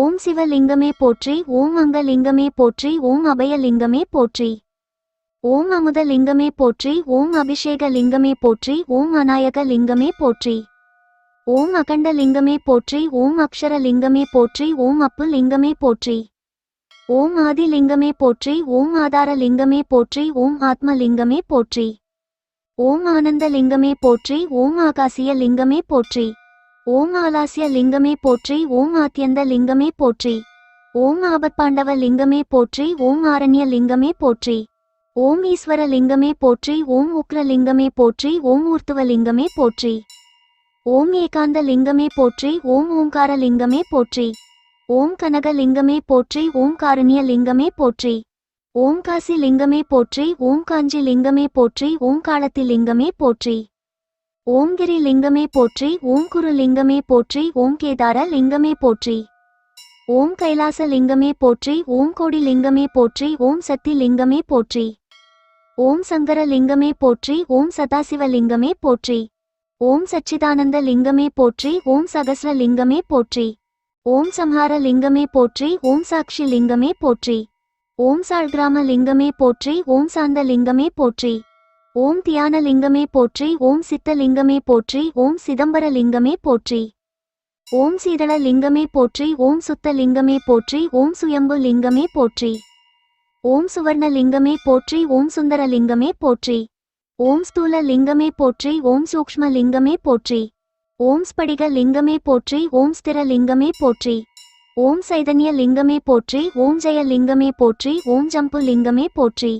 ஓம் சிவலிங்கமே போற்றி ஓம் அங்கலிங்கமே போற்றி ஓம் அபயலிங்கமே போற்றி. ஓம் அமுதலிங்கமே போற்றி ஓம் அபிஷேக லிங்கமே போற்றி ஓம் அநாயக லிங்கமே போற்றி. ஓம் அகண்ட லிங்கமே போற்றி ஓம் அக்ஷர லிங்கமே போற்றி ஓம் அப்பு லிங்கமே போற்றி. ஓம் ஆதி லிங்கமே போற்றி ஓம் ஆதார லிங்கமே போற்றி ஓம் ஆத்ம லிங்கமே போற்றி. ஓம் ஆனந்த லிங்கமே போற்றி ஓம் ஆகாசிய லிங்கமே போற்றி. ஓம் ஆலாசிய லிங்கமே போற்றி ஓம் ஆத்தியந்த லிங்கமே போற்றி. ஓம் ஆபத்பாண்டவ லிங்கமே போற்றி ஓம் ஆரண்ய லிங்கமே போற்றி. ஓம் ஈஸ்வர லிங்கமே போற்றி ஓம் உக்ர லிங்கமே போற்றி ஓம் ஊர்த்துவ லிங்கமே போற்றி. ஓம் ஏகாந்த லிங்கமே போற்றி ஓம் ஓங்கார லிங்கமே போற்றி. ஓம் கனக லிங்கமே போற்றி ஓம் காருண்ய லிங்கமே போற்றி. ஓம் காசி லிங்கமே போற்றி ஓம் காஞ்சி லிங்கமே போற்றி ஓம் காலத்தி லிங்கமே போற்றி. ஓம் கிரி லிங்கமே போற்றி ஓம் குரு லிங்கமே போற்றி ஓம் கேதார லிங்கமே போற்றி. ஓம் கைலாச லிங்கமே போற்றி ஓம் கோடி லிங்கமே போற்றி ஓம் சக்தி லிங்கமே போற்றி. ஓம் சங்கர லிங்கமே போற்றி ஓம் சதாசிவ லிங்கமே போற்றி. ஓம் சச்சிதானந்த லிங்கமே போற்றி ஓம் சகஸ்ர லிங்கமே போற்றி. ஓம் சம்ஹார லிங்கமே போற்றி ஓம் சாக்ஷி லிங்கமே போற்றி. ஓம் சால்கிராம லிங்கமே போற்றி ஓம் சாந்த லிங்கமே போற்றி. ஓம் தியான லிங்கமே போற்றி ஓம் சித்த லிங்கமே போற்றி ஓம் சிதம்பர லிங்கமே போற்றி. ஓம் சீதள லிங்கமே போற்றி ஓம் சுத்தலிங்கமே போற்றி ஓம் சுயம்பு லிங்கமே போற்றி. ஓம் சுவர்ண லிங்கமே போற்றி ஓம் சுந்தர லிங்கமே போற்றி. ஓம் ஸ்தூல லிங்கமே போற்றி ஓம் சூக்ஷ்ம லிங்கமே போற்றி. ஓம் ஸ்படிக லிங்கமே போற்றி ஓம் ஸ்திரலிங்கமே போற்றி. ஓம் சைதன்ய லிங்கமே போற்றி ஓம் ஜெய லிங்கமே போற்றி ஓம் ஜம்பு லிங்கமே போற்றி.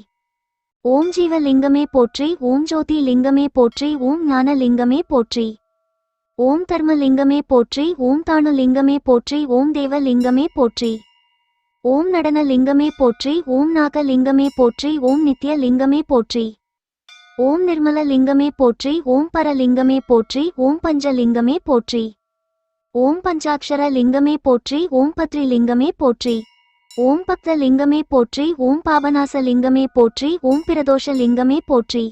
ஓம் ஜீவ லிங்கமே போற்றி ஓம் ஜோதி லிங்கமே போற்றி ஓம் ஞான லிங்கமே போற்றி. ஓம் தர்ம லிங்கமே போற்றி ஓம் தானு லிங்கமே போற்றி ஓம் தேவ லிங்கமே போற்றி. ஓம் நடன லிங்கமே போற்றி ஓம் நாக லிங்கமே போற்றி ஓம் நித்ய லிங்கமே போற்றி. ஓம் நிர்மல லிங்கமே போற்றி ஓம் பரலிங்கமே போற்றி ஓம் பஞ்சலிங்கமே போற்றி. ஓம் பஞ்சாட்சர லிங்கமே போற்றி ஓம் பத்ரி லிங்கமே போற்றி. ஓம் பக்த லிங்கமே போற்றி ஓம் பாபநாச லிங்கமே போற்றி ஓம் பிரதோஷ லிங்கமே போற்றி.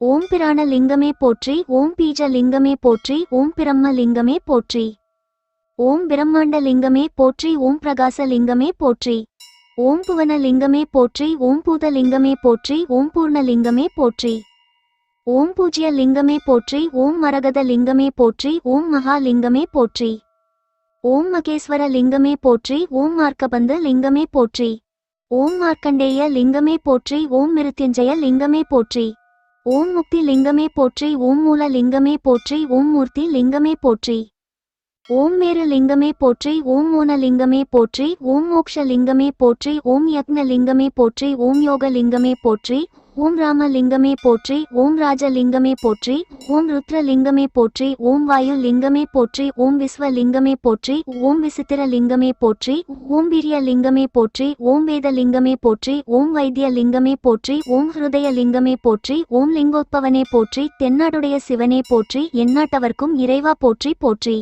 ஓம் பிராண லிங்கமே போற்றி ஓம் பீஜ லிங்கமே போற்றி ஓம் பிரம்ம லிங்கமே போற்றி. ஓம் பிரம்மாண்ட லிங்கமே போற்றி ஓம் பிரகாச லிங்கமே போற்றி. ஓம் புவன லிங்கமே போற்றி ஓம் பூத லிங்கமே போற்றி ஓம் பூர்ண லிங்கமே போற்றி. ஓம் பூஜ்ய லிங்கமே போற்றி ஓம் மரகத லிங்கமே போற்றி ஓம் மகாலிங்கமே போற்றி. ஓம் மகேஸ்வர லிங்கமே போற்றி ஓம் மார்க்கபந்த லிங்கமே போற்றி. ஓம் மார்க்கண்டேய லிங்கமே போற்றி ஓம் மிருத்யுஞ்சய லிங்கமே போற்றி. ஓம் முக்தி லிங்கமே போற்றி ஓம் மூல லிங்கமே போற்றி ஓம் மூர்த்தி லிங்கமே போற்றி. ஓம் மேரு லிங்கமே போற்றி ஓம் மோன லிங்கமே போற்றி ஓம் மோக்ஷ லிங்கமே போற்றி ஓம் யக்ன லிங்கமே போற்றி ஓம் யோக லிங்கமே போற்றி ஓம் ராமலிங்கமே போற்றி ஓம் ராஜலிங்கமே போற்றி ஓம் ருத்ர லிங்கமே போற்றி ஓம் வாயு லிங்கமே போற்றி ஓம் விஸ்வலிங்கமே போற்றி ஓம் விசித்திர லிங்கமே போற்றி ஓம் வீரிய லிங்கமே போற்றி ஓம் வேத லிங்கமே போற்றி ஓம் வைத்திய லிங்கமே போற்றி ஓம் ஹிருதய லிங்கமே போற்றி ஓம் லிங்கோத்பவனே போற்றி தென்னாடுடைய சிவனே போற்றி எந்நாட்டவர்க்கும் இறைவா போற்றி போற்றி